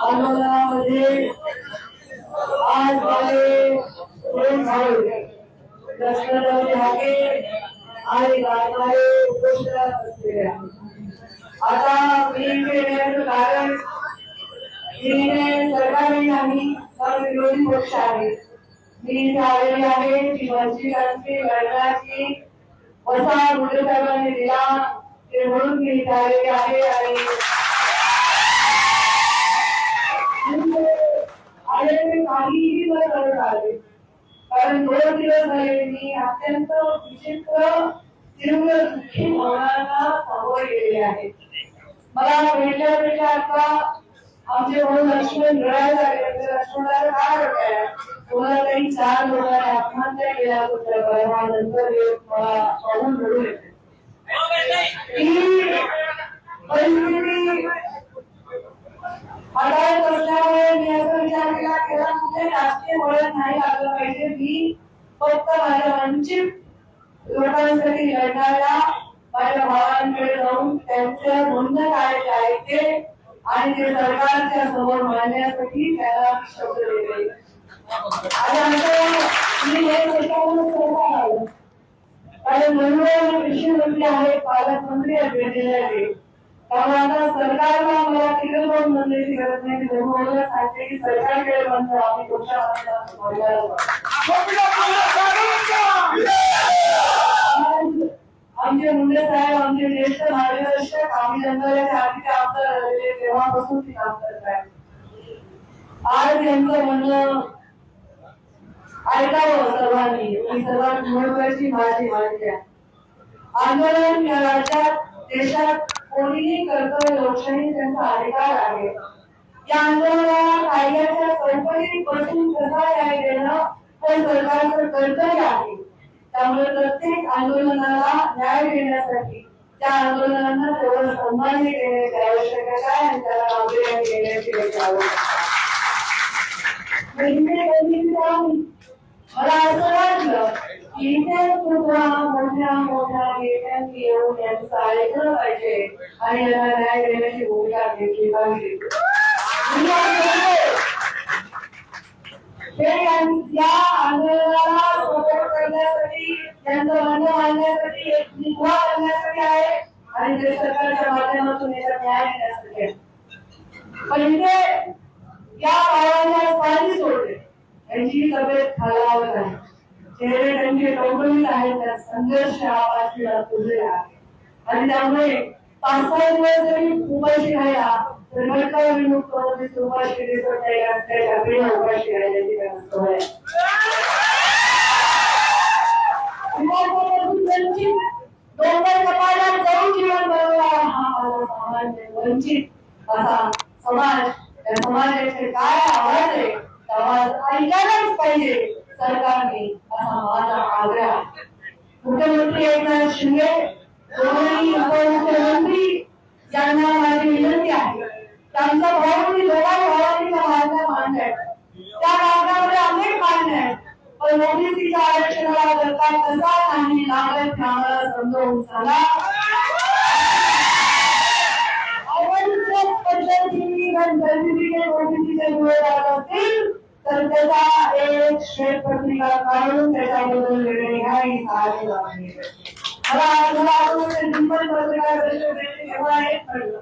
आंदोलनामध्ये आज झाले दोन झाले लष्कराचे हाके आणि गाडवारे उपोषणात आता मी कारण मी सरकारी नाही विरोधी पक्ष आहे मी इथे आहे की वंचितांची लढण्याची वसा मुंडे साहेबांनी दिला ते म्हणून मी इथे आहे आणि काहीही न करत आले कारण दोन दिवस झाले मी अत्यंत विचित्र तीव्र दुःखी भावनांना सामोरे गेले आहे. मला भेटल्या भेटल्या आता आमचे म्हणून लक्ष्मण मिळायला लागले. म्हणजे लक्ष्मणाला काय वाटतंय कोणाला काही चार लोकांनी आत्महत्या केल्या होत्या परवा नंतर हे मला पाहून रडू येते ही परिस्थिती असल्यामुळे मी असा विचार केला कुठे राजकीय वळण नाही लागलं पाहिजे मी फक्त माझ्या वंचित लोकांसाठी लढणाऱ्या माझ्या भावांकडे जाऊन म्हणणं काय ते आणि ते सरकारच्या समोर मांडण्यासाठी त्याला शब्द आणि आमचं मी हे स्वतःहून सरकार आलं कारण कृषी मंत्री आहेत पालकमंत्री आहेत. त्यामुळे आता सरकारला आम्हाला तिकडे दोन म्हणण्याची गरज नाही मी मनोहरला सांगते की सरकारकडे म्हणतो आम्ही पुढच्या आमचे मुंडे साहेब आमचे ज्येष्ठ मार्गदर्शक आम्ही जंगलाचे आधीचे आमदार झालेले तेव्हापासून ते काम करत आहे आज यांचं म्हणणं ऐकावं सर्वांनी. ही सर्वात महत्वाची माझी मागणी आहे. आंदोलन या राज्यात देशात कोणीही करतोय लोकशाही त्यांचा अधिकार आहे. या आंदोलनाला कायद्याच्या चौकटीपासून कसा न्याय देणं हे सरकारचं कर्तव्य आहे. त्यामुळे प्रत्येक आंदोलनाला न्याय देण्यासाठी त्या आंदोलनांना तेवढं सन्मान देण्याची आवश्यकता आहे आणि त्याला गांभीर्याने देण्याची आवश्यकता मला असं वाटलं सुद्धा मोठ्या मोठ्या नेत्यांनी येऊन यांचं ऐकलं पाहिजे आणि यांना न्याय देण्याची भूमिका घेतली पाहिजे या आंदोलनाला सपोर्ट करण्यासाठी त्यांचं म्हणणं मांडण्यासाठी एक निभा करण्यासाठी आहे आणि ते सरकारच्या माध्यमातून याचा न्याय देण्यासाठी आहे पण इथे या पाणी सोडले त्यांची तब्येत खालावत आहे चेहरे त्यांचे टवटवीत आहेत त्यात संघर्ष हा वाचलेला आहे आणि त्यामुळे पाच सहा दिवस जरी उपाशी राहिला तर घटका विमुक्त उपाशी देतो उपाशी राहिल्याची सवय आहे. वंचित असा समाज त्या समाजाचे काय आवाज आहे आवाज ऐकायलाच पाहिजे सरकारने असा माझा आग्रह. आहे. मुख्यमंत्री एकनाथ शिंदे दोन्ही उपमुख्यमंत्री यांना माझी विनंती आहे. त्यांचा भाऊ दोघा भावांनी त्या मागण्या मांडल्या त्या मागण्यामध्ये अनेक मागण्या आहेत. पण ओबीसीच्या आरक्षणाला सरकार कसा नाही लागत हे आम्हाला समजावून सांगा. अवैध पद्धतीने जर ओबीसीचे मिळत असतील तर त्याचा एक श्वेतपत्रिका काढून त्याच्याबद्दल निर्णय घ्या ही साधी मागणी मला मला आठवतं डिंपल पत्रकार परिषद तेव्हा हेच कळलं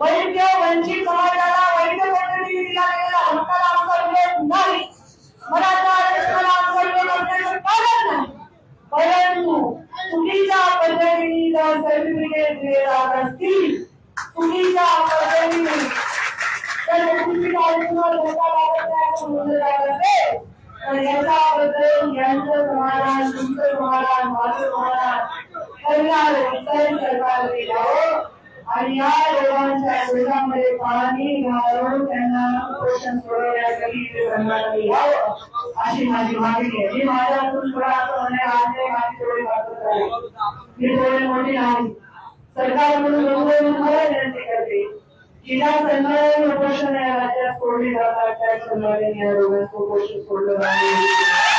वैद्य वंचित समाजाला वैद्य पद्धतीने दिला गेलेला हक्काला आमचा विरोध नाही मराठा आरक्षणाला आमचा विरोध असण्याचं कारण नाही परंतु चुकीच्या पद्धतीने जर सर्टिफिकेट दिले जात असतील चुकीच्या पद्धतीने तर चुकीच्या आरक्षणाला धोका लागत नाही असं म्हणलं जात असेल तर याच्याबद्दल यांचं समाधान तुमचं समाधान माझं समाधान. आणि या पाणी घालून त्यांना पोषण सोडवण्यासाठी ते यावं अशी माझी मागणी आहे. मी माझ्यातून थोडा असं म्हणणे आहे माझी थोडी वाटत आहे. मी थोडी मोठी नाही. सरकार म्हणून लोकांना विनंती करते. की सन्मान सोडली जात आहे त्या क्षणाने या रोगांचं उपोषण सोडलं नाही